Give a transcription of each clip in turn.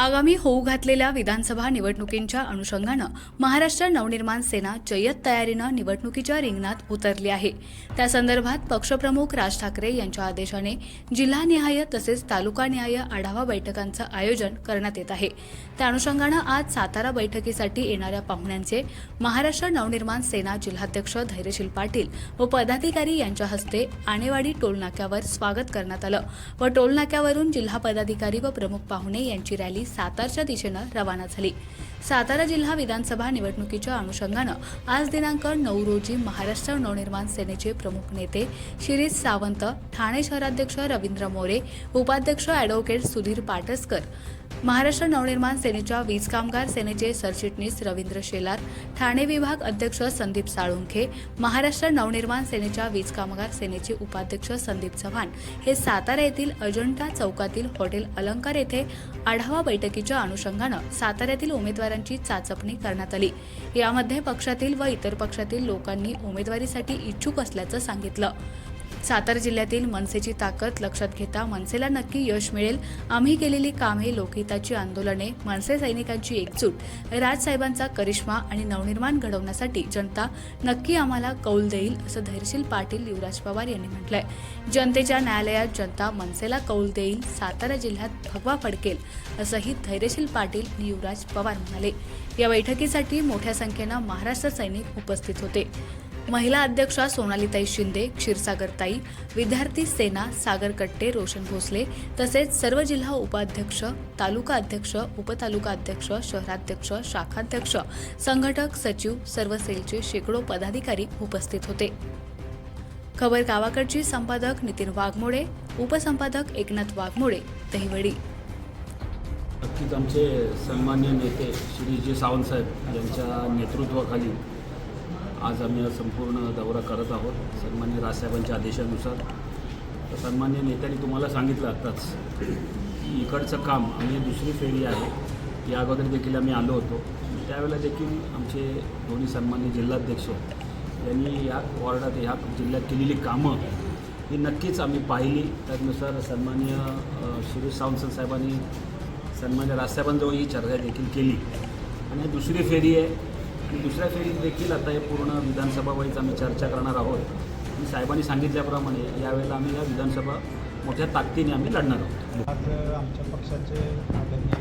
आगामी होऊ घातलेल्या विधानसभा निवडणुकींच्या अनुषंगानं महाराष्ट्र नवनिर्माण सेना जय्यत तयारीनं निवडणुकीच्या रिंगणात उतरली आहे. त्या संदर्भात पक्षप्रमुख राज ठाकरे यांच्या आदेशाने जिल्हानिहाय तसेच तालुकानिहाय आढावा बैठकांचं आयोजन करण्यात येत आहे. त्या अनुषंगानं आज सातारा बैठकीसाठी येणाऱ्या पाहुण्यांचे महाराष्ट्र नवनिर्माण सेना जिल्हाध्यक्ष धैर्यशील पाटील व पदाधिकारी यांच्या हस्ते आणेवाडी टोलनाक्यावर स्वागत करण्यात आलं व टोलनाक्यावरून जिल्हा पदाधिकारी व प्रमुख पाहुणे यांची रॅली सातारच्या दिशेनं रवाना झाली. सातारा जिल्हा विधानसभा निवडणुकीच्या अनुषंगानं आज दिनांक नऊ रोजी महाराष्ट्र नवनिर्माण सेनेचे प्रमुख नेते शिरीष सावंत ठाणे शहराध्यक्ष रवींद्र मोरे उपाध्यक्ष ॲडव्होकेट सुधीर पाटसकर महाराष्ट्र नवनिर्माण सेनेच्या वीज कामगार सेनेचे सरचिटणीस रवींद्र शेलार ठाणे विभाग अध्यक्ष संदीप साळुंखे महाराष्ट्र नवनिर्माण सेनेच्या वीज कामगार सेनेचे उपाध्यक्ष संदीप चव्हाण हे सातारा येथील अजंठा चौकातील हॉटेल अलंकार येथे आढावा बैठकीच्या अनुषंगानं साताऱ्यातील उमेदवारांची चाचपणी करण्यात आली. यामध्ये पक्षातील व इतर पक्षातील लोकांनी उमेदवारीसाठी इच्छुक असल्याचं सांगितलं. सातारा जिल्ह्यातील मनसेची ताकद लक्षात घेता मनसेला नक्की यश मिळेल. आम्ही केलेली कामे लोकहिताची आंदोलने मनसे सैनिकांची एकजूट राजसाहेबांचा करिश्मा आणि नवनिर्माण घडवण्यासाठी जनता नक्की आम्हाला कौल देईल असं धैर्यशील पाटील युवराज पवार यांनी म्हटलंय. जनतेच्या न्यायालयात जनता मनसेला कौल देईल सातारा जिल्ह्यात भगवा फडकेल असंही धैर्यशील पाटील आणि युवराज पवार म्हणाले. या बैठकीसाठी मोठ्या संख्येनं महाराष्ट्र सैनिक उपस्थित होते. महिला अध्यक्षा सोनालीताई शिंदे क्षीरसागरताई विद्यार्थी सेना सागर कट्टे रोशन भोसले तसेच सर्व जिल्हा उपाध्यक्ष तालुका अध्यक्ष उपतालुका अध्यक्ष शहराध्यक्ष शाखाध्यक्ष संघटक सचिव सर्व सेलचे शेकडो पदाधिकारी उपस्थित होते. खबर गावाकडची संपादक नितीन वाघमोडे उपसंपादक एकनाथ वाघमोडे दहिवडी. नक्कीच आमचे सन्मान्य नेते श्री जे सावंतसाहेब यांच्या नेतृत्वाखाली आज आम्ही संपूर्ण दौरा करत आहोत सन्मान्य राजसाहेबांच्या आदेशानुसार. तर सन्मान्य नेत्यांनी तुम्हाला सांगितलं आत्ताच की इकडचं काम आणि दुसरी फेरी आहे या अगोदर देखील आम्ही आलो होतो. त्यावेळेला देखील आमचे दोन्ही सन्मान्य जिल्हाध्यक्ष यांनी या वॉर्डात ह्या जिल्ह्यात केलेली कामं ही नक्कीच आम्ही पाहिली. त्यानुसार सन्मान्य अ, शिरीष सावंत साहेबांनी सन्मान्य राजसाहेबांजवळ ही चर्चा देखील केली. आणि दुसरी फेरी आहे दुसऱ्या फेरीत देखील आता हे पूर्ण विधानसभावाईच आम्ही चर्चा करणार आहोत. आणि साहेबांनी सांगितल्याप्रमाणे यावेळेला आम्ही या विधानसभा मोठ्या ताकदीने आम्ही लढणार आहोत. आज आमच्या पक्षाचे आदरणीय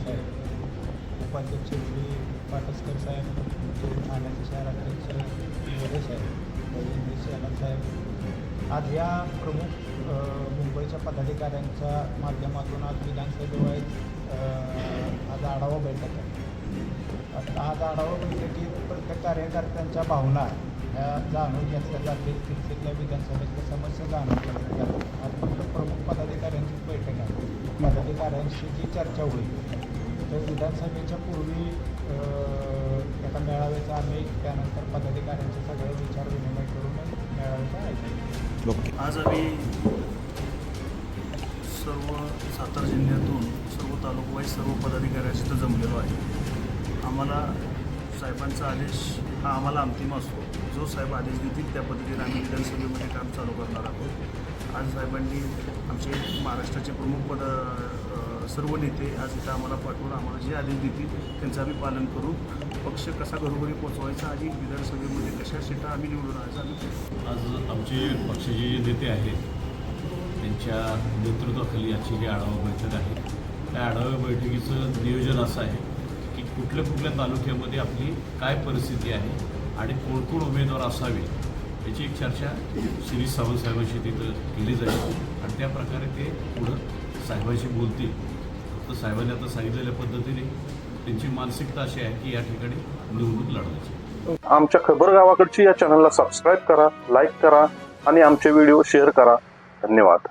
साहेब उपाध्यक्ष श्री पाटसकर साहेब ठाण्याचे शहराध्यक्ष मोरे साहेब साहेब. आज या प्रमुख मुंबईच्या पदाधिकाऱ्यांच्या माध्यमातून आज विधानसभेवर आज आढावा बैठक आहे. आता आज आढावा बैठकीत प्रत्येक कार्यकर्त्यांच्या भावना ह्या जाणून घेतल्या जातील. तिथल्या विधानसभेतल्या समस्या जाणून घेतल्या जातील. आज फक्त प्रमुख पदाधिकाऱ्यांचीच बैठक आहे. पदाधिकाऱ्यांशी जी चर्चा होईल तर विधानसभेच्या पूर्वी एका मेळाव्याचा आम्ही त्यानंतर पदाधिकाऱ्यांचे सगळे विचार विनिमय करून मेळाव्याचा आयोजन आज आम्ही सर्व सातारा जिल्ह्यातून सर्व तालुकावाईज सर्व पदाधिकाऱ्यांशी इथं जमलेलो आहे. आम्हाला साहेबांचा आदेश हा आम्हाला अंतिम असतो. जो साहेब आदेश देतील त्या पद्धतीने आम्ही विधानसभेमध्ये काम चालू करणार आहोत. आज साहेबांनी आमचे महाराष्ट्राचे प्रमुख पद सर्व नेते आज इथं आम्हाला पाठवून आम्हाला जे आदेश देतील त्यांचं आम्ही पालन करू. पक्ष कसा घरोघरी पोचवायचा आणि विधानसभेमध्ये कशा सीटा आम्ही निवडून आणायचा आम्ही आज आमचे पक्षाचे जे नेते आहेत त्यांच्या नेतृत्वाखाली आजची जी आढावा बैठक आहे त्या आढावा बैठकीचं नियोजन असं आहे कुठल्या कुठल्या तालुक्यामध्ये आपली काय परिस्थिती आहे आणि कोण कोण उमेदवार असावे याची एक चर्चा श्री सावंत साहेबांशी तिथं केली जाईल. आणि त्या प्रकारे ते पुढं साहेबांशी बोलतील. फक्त साहेबांनी आता सांगितलेल्या पद्धतीने त्यांची मानसिकता अशी आहे की या ठिकाणी निवडणूक लढवायची. आमच्या खबर गावाकडची या चॅनलला सबस्क्राईब करा लाईक करा आणि आमचे व्हिडिओ शेअर करा. धन्यवाद.